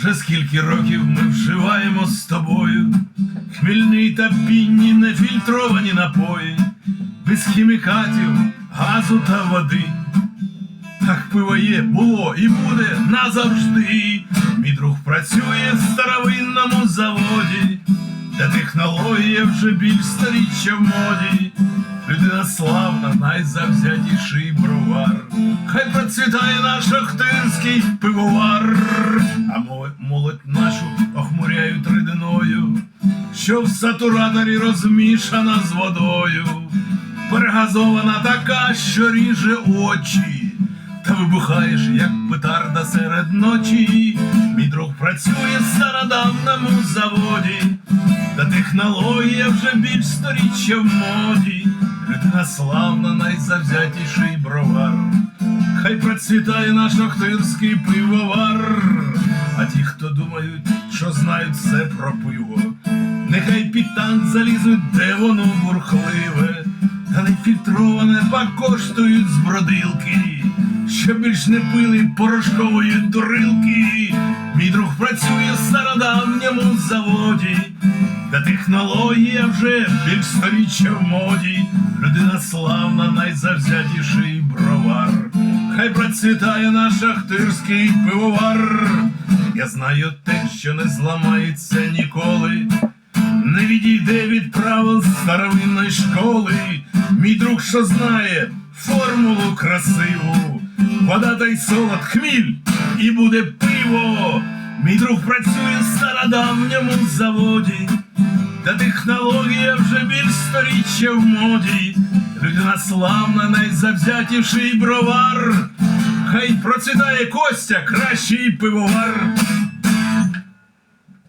Вже скільки років ми вживаємо з тобою хмільні та пінні нефільтровані напої, без хімікатів, газу та води. Так пиво є, було і буде назавжди. Мій друг працює в старовинному заводі, де технологія вже більш сторіччя в моді. Людина славна, найзавзятіший бровар. Хай процвітає наш охтирський пивовар, що в сатураторі розмішана з водою. Перегазована така, що ріже очі, та вибухаєш, як петарда серед ночі. Мій друг працює в стародавному заводі, та технологія вже більш сторіччя в моді. Людина славна, найзавзятіший бровар. Хай процвітає наш охтирський пивовар. А ті, хто думають, що знають все про пиво, нехай під танк залізуть, де воно бурхливе, та не фільтроване покоштують з бродилки, щоб більш не пили порошкової дурилки. Мій друг працює в стародавньому заводі, та технологія вже більш сторіччя в моді. Людина славна, найзавзятіший бровар. Хай процвітає наш ахтирський пивовар. Я знаю те, що не зламається ніколи, відійде від правил старовинної школи. Мій друг, що знає формулу красиву, вода та й солод, хміль, і буде пиво. Мій друг працює в стародавньому заводі, та технологія вже більш сторіччя в моді. Людина славна, найзавзятіший бровар. Хай процвітає Костя, кращий пивовар.